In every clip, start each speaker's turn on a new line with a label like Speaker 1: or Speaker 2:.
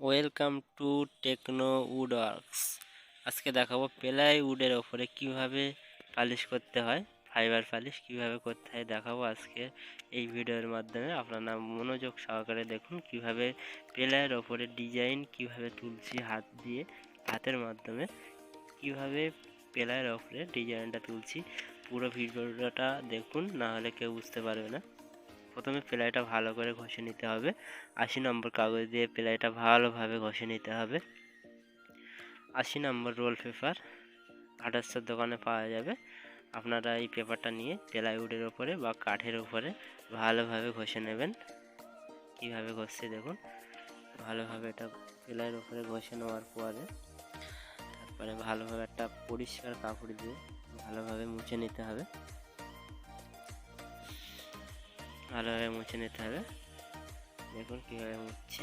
Speaker 1: Welcome to Techno Wood Works আজকে দেখাবো ply উডের ওপরে কীভাবে পালিশ করতে হয় ফাইবার পালিশ কীভাবে করতে হয় দেখাবো আজকে এই ভিডিওর মাধ্যমে। আপনারা মনোযোগ সহকারে দেখুন, কীভাবে প্লাইয়ের ওপরে ডিজাইন কীভাবে তুলছি হাত দিয়ে, হাতের মাধ্যমে, কীভাবে প্লাইয়ের ওপরে ডিজাইনটা তুলছি। পুরো ভিডিওটা দেখুন, না হলে কেউ বুঝতে পারবে না। প্রথমে প্লাইটা ভালো করে ঘষে নিতে হবে। আশি নম্বর কাগজ দিয়ে প্লাইটা ভালোভাবে ঘষে নিতে হবে। আশি নম্বর রোল পেপার আঠাশশোর দোকানে পাওয়া যাবে। আপনারা এই পেপারটা নিয়ে প্লাইউডের ওপরে বা কাঠের ওপরে ভালোভাবে ঘষে নেবেন। কীভাবে ঘষছে দেখুন। ভালোভাবে এটা প্লাইয়ের ওপরে ঘষে নেওয়ার পরে তারপরে ভালোভাবে একটা পরিষ্কার কাপড় দিয়ে ভালোভাবে মুছে নিতে হবে। ভালোভাবে মুছে নিতে হবে। দেখুন কীভাবে মুছছে।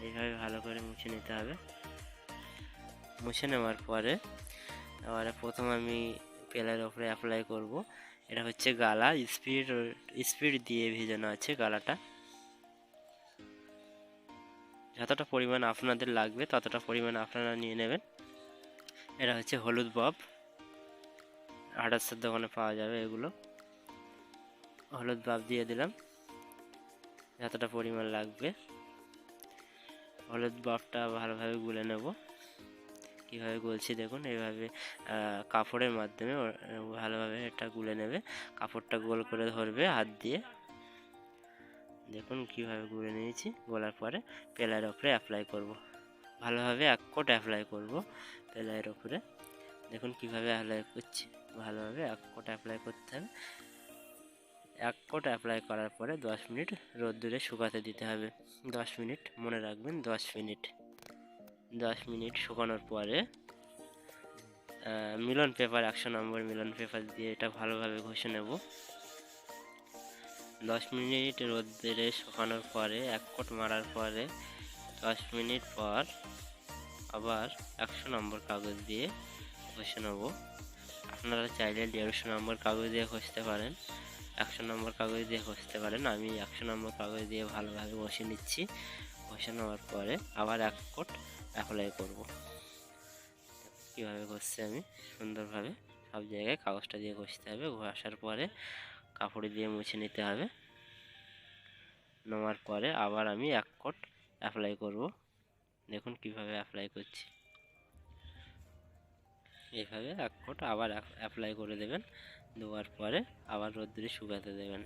Speaker 1: এইভাবে ভালো করে মুছে নিতে হবে। মুছে নেওয়ার পরে এবারে প্রথম আমি পেলার ওপরে অ্যাপ্লাই করব। এটা হচ্ছে গালা। স্পিড স্পিড দিয়ে ভেজানো আছে গালাটা। যতটা পরিমাণ আপনাদের লাগবে, ততটা পরিমাণ আপনারা নিয়ে নেবেন। এটা হচ্ছে হলুদ বব। আঠাশশোর দোকানে পাওয়া যাবে এগুলো। হলুদ বাপ দিয়ে দিলাম। যতটা পরিমাণ লাগবে। হলুদ বাপটা ভালোভাবে গুলে নেব। কীভাবে গুলছি দেখুন, এইভাবে কাপড়ের মাধ্যমে ভালোভাবে এটা গুলে নেবে। কাপড়টা গোল করে ধরবে হাত দিয়ে। দেখুন কীভাবে গুলে নিয়েছি। গোলার পরে পেলার ওপরে অ্যাপ্লাই করব। ভালোভাবে এক কোট অ্যাপ্লাই করব পেলাইয়ের ওপরে। দেখুন কীভাবে অ্যাপ্লাই করছি। ভালোভাবে এক কোট অ্যাপ্লাই করতে হবে। এক কোট অ্যাপ্লাই করার পরে দশ মিনিট রোদ্দুরে শুকাতে দিতে হবে। দশ মিনিট, মনে রাখবেন, দশ মিনিট। দশ মিনিট শুকানোর পরে মিলন পেপার একশো নম্বর মিলন পেপার দিয়ে এটা ভালোভাবে ঘষে নেব। দশ মিনিট রোদ্দুরে শুকানোর পরে, এক কোট মারার পরে, দশ মিনিট পর আবার একশো নম্বর কাগজ দিয়ে ঘষে নেব। আপনারা চাইলে দেড়শো নম্বর কাগজ দিয়ে ঘষতে পারেন। একশো নম্বর কাগজ দিয়ে ঘষতে পারেন। আমি একশো নম্বর কাগজ দিয়ে ভালোভাবে ঘষে নিচ্ছি। ঘষে নেওয়ার পরে আবার এক কোট অ্যাপ্লাই করব। কীভাবে ঘষছি আমি? সুন্দরভাবে সব জায়গায় কাগজটা দিয়ে ঘষতে হবে। ঘষার পরে কাপড় দিয়ে মুছে নিতে হবে। নেওয়ার পরে আবার আমি এক কোট অ্যাপ্লাই করব। দেখুন কীভাবে অ্যাপ্লাই করছি। এইভাবে এক কোট আবার অ্যাপ্লাই করে দেবেন। দেওয়ার পরে আবার রোদ্রে শুকাতে দেবেন।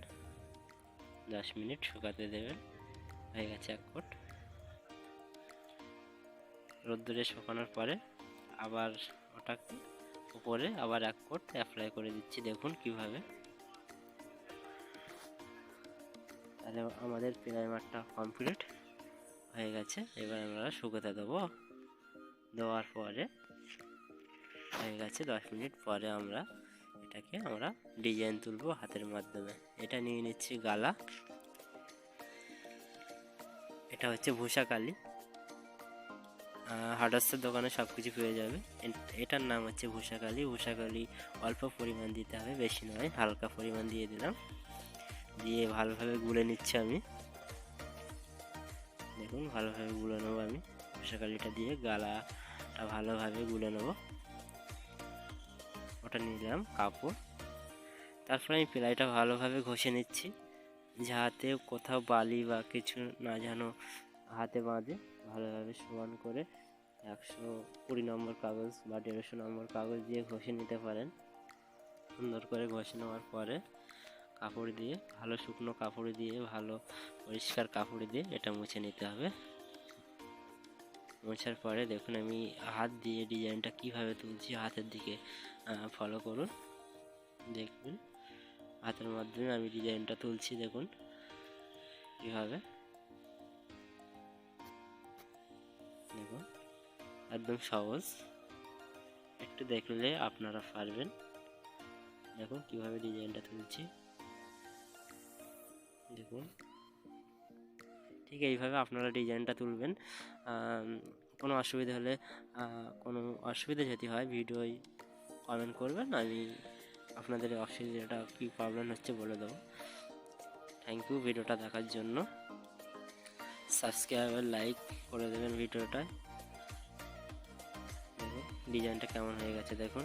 Speaker 1: দশ মিনিট শুকাতে দেবেন। হয়ে গেছে এক কোট রোদ্দুরে শুকানোর পরে আবার ওটাকে উপরে আবার এক কোট অ্যাপ্লাই করে দিচ্ছি। দেখুন কীভাবে। তাহলে আমাদের প্রাইমারটা কমপ্লিট হয়ে গেছে। এবার আমরা শুকাতে দেবো। দেওয়ার পরে হয়ে গেছে দশ মিনিট, পরে আমরা এটাকে আমরা ডিজাইন তুলবো হাতের মাধ্যমে। এটা নিয়ে নিচ্ছি গালা। এটা হচ্ছে ভূষা কালি। হার্ডার্সের দোকানে সব কিছু পেয়ে যাবে। এটার নাম হচ্ছে ভূষা কালি। ভূষা কালি অল্প পরিমাণ দিতে হবে, বেশি নয়, হালকা পরিমাণ দিয়ে দিলাম। দিয়ে ভালোভাবে গুলে নিচ্ছি আমি। দেখুন, ভালোভাবে গুলে নেব আমি। ভূষা কালিটা দিয়ে গালাটা ভালোভাবে গুলে নেব। ওটা নিলাম, কাপড়। তারপরে আমি প্লাইটা ভালোভাবে ঘষে নিচ্ছি, যাতে কোথাও বালি বা কিছু না যেন হাতে বাঁধে। ভালোভাবে সমান করে একশো কুড়ি নম্বর কাগজ বা দেড়শো নম্বর কাগজ দিয়ে ঘষে নিতে পারেন। সুন্দর করে ঘষে নেওয়ার পরে কাপড় দিয়ে, ভালো শুকনো কাপড় দিয়ে, ভালো পরিষ্কার কাপড় দিয়ে এটা মুছে নিতে হবে। মোছার পরে দেখুন আমি হাত দিয়ে ডিজাইনটা কীভাবে তুলছি হাতের দিকে ফলো করুন। দেখবেন হাতের মাধ্যমে আমি ডিজাইনটা তুলছি, দেখুন কীভাবে। দেখুন, একদম সহজ। একটু দেখলে আপনারা পারবেন। দেখুন কীভাবে ডিজাইনটা তুলছি। দেখুন। ঠিক এইভাবে আপনারা ডিজাইনটা তুলবেন। কোনো অসুবিধা হলে কোনো অসুবিধা যদি হয় ভিডিওয় কমেন্ট করবেন, আমি আপনাদের অসুবিধাটা কী প্রবলেম হচ্ছে বলে দেবো। থ্যাংক ইউ ভিডিওটা দেখার জন্য। সাবস্ক্রাইব লাইক করে দেবেন ভিডিওটা দেখুন ডিজাইনটা কেমন হয়ে গেছে, দেখুন।